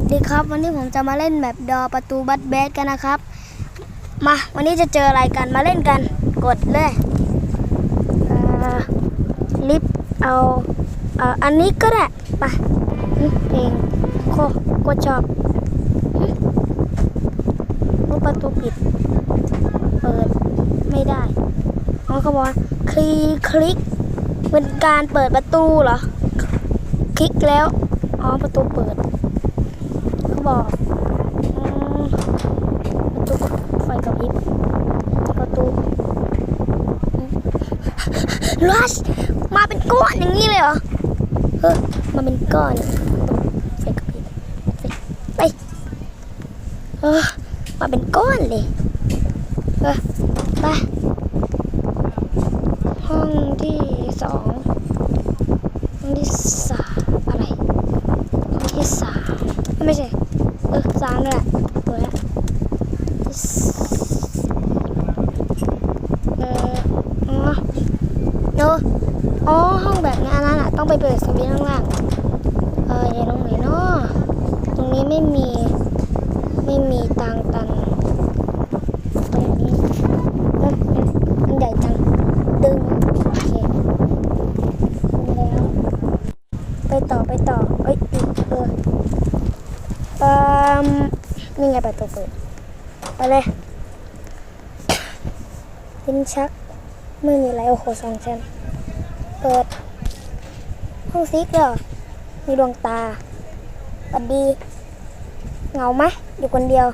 วัสดีครับ วันนี้ผมจะมาเล่นแบบดอประตูบัตแบดกันนะครับ มาวันนี้จะเจออะไรกันมาเล่นกัน กดเลยเออลิฟเอาเอ,อันนี้ก็ได้ไปเพลงโคก็ชอบอืมโอ้ประตูปิด เปิดไม่ได้อ๋อเขาบอกว่าคลีคลิกเป็นการเปิดประตูเหรอ คลิกแล้วอ๋อประตูเปิด บอกประตูไฟกระพริบประตูลัสมาเป็นก้อนอย่างนี้เลยเหรอเฮ้ยมาเป็นก้อนไฟกระพริบไปเออมาเป็นก้อนเลยเออไปห้องที่สองห้องที่สามอะไรห้องที่สามไม่ใช่ สามเลยตัวแล้เอออ๋อเนอะอ๋อห้องแบบนี้อันนั้นอะต้องไปเปิดสวิตช์ข้างล่างเอออย่าลงไหนเนาะตรงนี้ไม่มีไม่มีทางตัน ตรงนี้เอ้ยมันใหญ่จัง ดึง โอเคแล้ว ไปต่อไปต่อ เอ้ยอีกเออเอ่ม นี่ไประตูเปิดไปเลยลิ้นชักไม่มีอะไรโอ้โหสองชั้นเปิด ห้องซิกเหรอมีดวงตาสวัสดี เงาไหมอยู่คนเดียว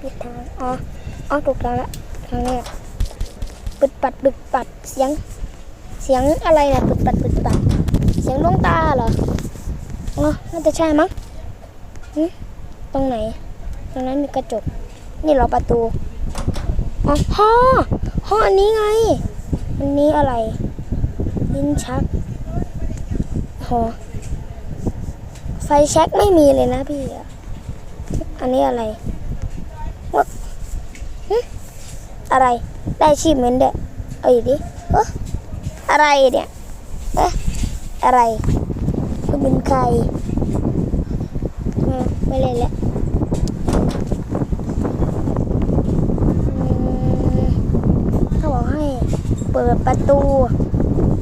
ปิดทางอ๋ออ๋อถูกทางละทางนี้ปึดปัดปึดปัดเสียง เสียงอะไรนะปึดปัดปึดปัด เสียงดวงตาเหรออ๋อน่าจะใช่มั้ง ตรงไหน ตรงนั้นมีกระจก นี่เรอประตู อ๋อห้อห้ออันนี้ไง อันนี้อะไร ลิ้นชักหอไฟแช็กไม่มีเลยนะพี่อะอันนี้อะไรวะหึอะไร ได้ชีพเหมือนเด็กเอาอีกดิเอ้ออะไรเนี่ย เอ๊ะ อะไรคุณเป็นใคร ไม่เล่นแล้วเขาบอกให้เปิดประตู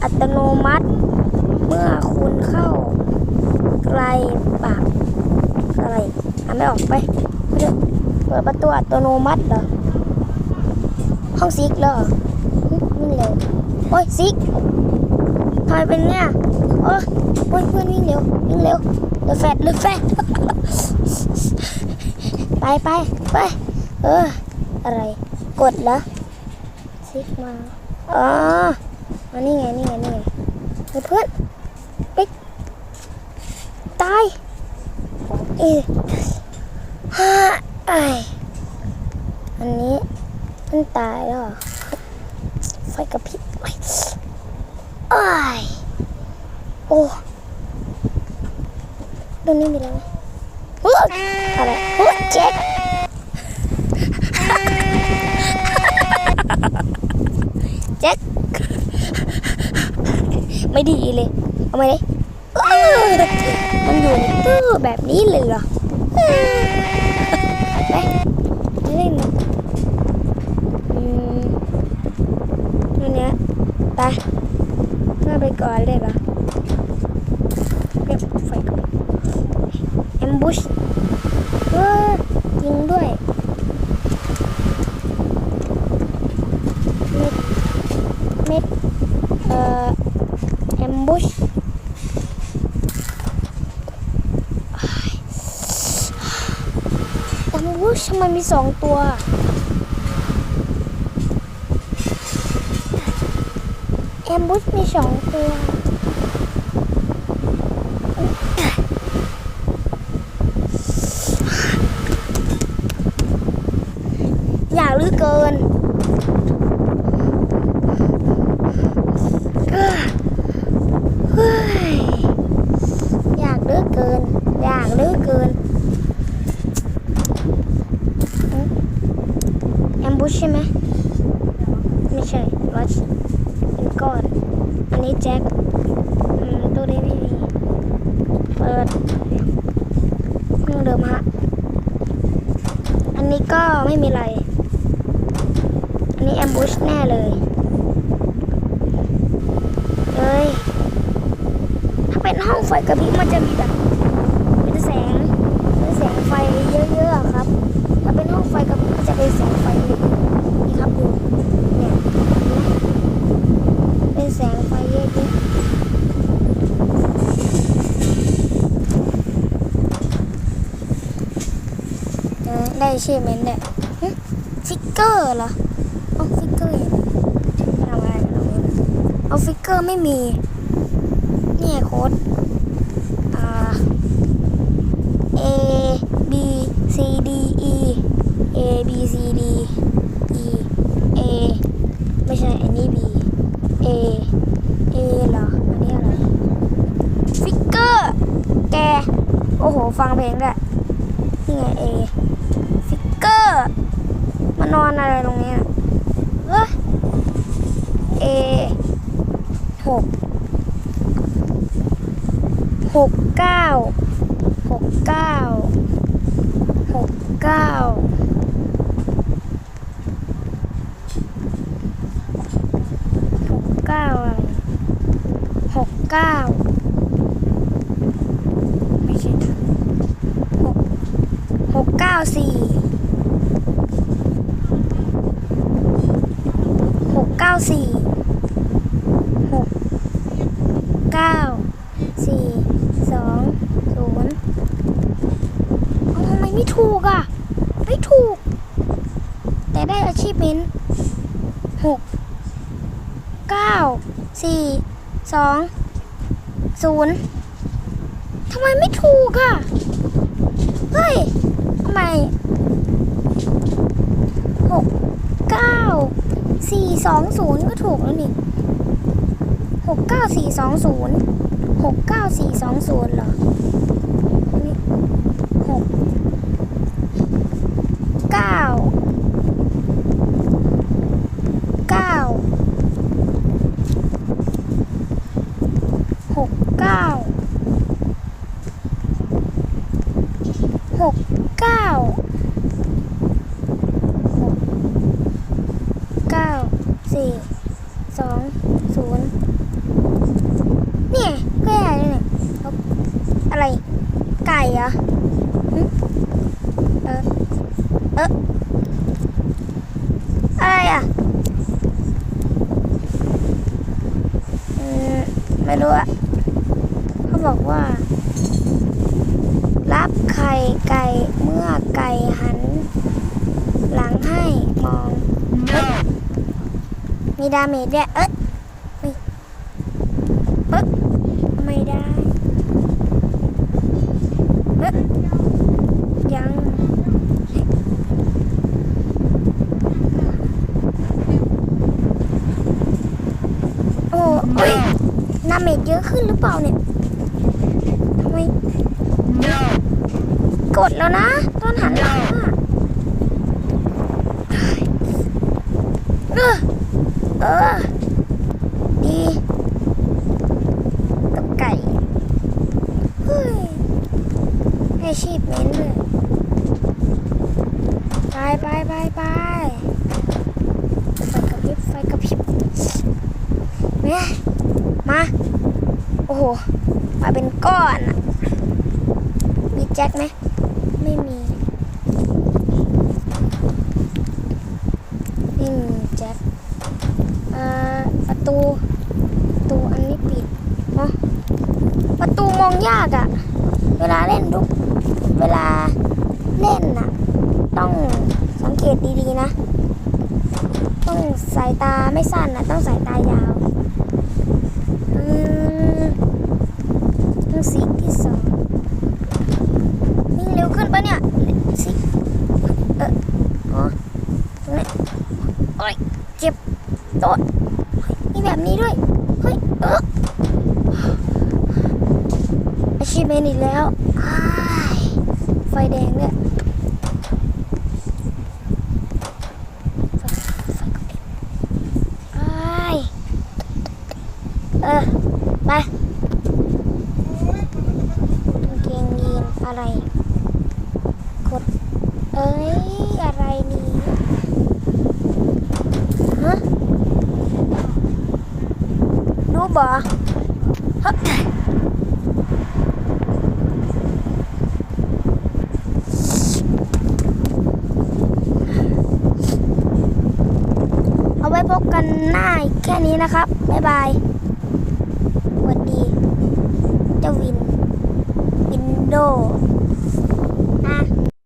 อัตโนมัติ เมื่อคุณเข้าไกลปากอะไรอ่านไม่ออกไปเปิดประตูอัตโนมัติเหรอห้องซิกเหรอหึวิ่งเร็วโอ้ยซิกทำไมเป็นเนี่ยโอ้ยโอ้ยเพื่อนวิ่งเร็ววิ่งเร็วเดือแฟดเดือแฟด ไปไปไปเอออะไร กดเหรอซิกมาอ๋ออันนี้ไงนี่ไงนี่ไงเพื่อนปิ๊กตายเอ๊ะฮ่าไออันนี้มันตายแล้วไฟกระพริบไอ้ยโอ้ตรงนี้มีอะไรไหม อะไรเฮ้ยเจ็ดเจ็ดไม่ดีเลย เอามาเลยมันอยู่ในตู้แบบนี้เลยเหรอไปไม่เล่นนะอันเนี้ยไปน่าไปก่อนเลยเหรอเรียกไฟก่อน บูชเออยิงด้วยเม็ดเม็ดเอ่อแอมบูชแอมบูชทำไมมีสองตัวแอมบูชมีสองตัว อยากเหลือเกินเอ้อเฮ้ยอยากเหลือเกิน อยากเหลือเกินแอมบูชใช่ไหม ไม่ใช่วัชเป็นก้อน อันนี้แจ็คอืม ตู้นี้ไม่มีเปิดเครื่องเดิมฮะ อันนี้ก็ไม่มีอะไร อันนี้แอมบูชแน่เลยเฮ้ยถ้าเป็นห้องไฟกระพริบมันจะมีแบบเป็นแสงเป็นแสงไฟเยอะๆอะครับ ถ้าเป็นห้องไฟกระพริบมันจะเป็นแสงไฟนี่ครับดูเนี่ยเห็นไหมเป็นแสงไฟเยอะๆเออได้ ชื่อเมนเนี่ยฟิกเกอร์เหรอเอาฟิกเกอร์อย่างไรทำอะไรกันตรงนี้นะเอาฟิกเกอร์ไม่มี นี่โค้ดอ่า A B C D E A B C D E A ไม่ใช่อันนี้ B A A เหรอ อันนี้อะไร ฟิกเกอร์ แก โอ้โห ฟังเพลงได้ยนี่ไง A ฟิกเอ มานอนอะไรตรงนี้เออเอหกหกเก้า หกเก้า หกเก้า หกเก้าอะไรหกเก้า ไม่ใช่นะหกหกเก้าสี่ หกเก้า สี่หกเก้าสี่สองศูนย์ทำไมไม่ถูกอะ ไม่ถูก แต่ได้อาชีพเมนหกเก้าสี่สองศูนย์ทำไมไม่ถูกอะ เฮ้ยทำไมหกเก้า สี่สองศูนย์ก็ถูกแล้วนี่หกเก้าสี่สองศูนย์หกเก้าสี่สองศูนย์เหรออันนี้หกเก้าเก้าหกเก้าหกเก้าหกเก้า สี่สองศูนย์เนี่ยก็ใหญ่เลยเนี่ยเอาอะไร ไก่เหรอเออเอออะไรอะอืมไม่รู้อะเขาบอกว่า รับไข่ไก่เมื่อไก่หัน หลังให้มองเอ๊ะ มีดาเมจด้วยเอ๊ะเฮ้ยเอ๊ะไม่ได้เอ๊ะยังโอ้โอ้ยนาเมจเยอะขึ้นหรือเปล่าเนี่ยทำไมกดแล้วนะตอนหันหลังอะเออเออ ดี กับไก่ เฮ้ยให้ชีพเม้นเลย ไปไปไปไปไฟกระพริบไฟกระพริบเนี่ย มา โอ้โหมาเป็นก้อนมีแจ็คไหม ไม่มีไม่มีแจ็คอ่อประตู ประตูอันนี้ปิดเนาะประตูมองยากอะเวลาเล่นทุก เวลาเล่นน่ะ ต้องสังเกตดีๆนะ ต้องสายตาไม่สั้นนะต้องสายตายาว ต้องสีที่สองวิ่งเร็วขึ้นปะเนี่ยสิเอออ๋อตรงนี้โอ้ยเจ็บโดดมีแบบนี้ด้วย เฮ้ย เอออาชีพเมนอีกแล้วไฟแดงเนี่ยไฟไฟกระพริบอ้ายเออ ไป อะไร กด เอ้ย อะไรนี่ฮะรูปเหรอฮะเอาไว้พบกันหน้าแค่นี้นะครับ บ๊ายบาย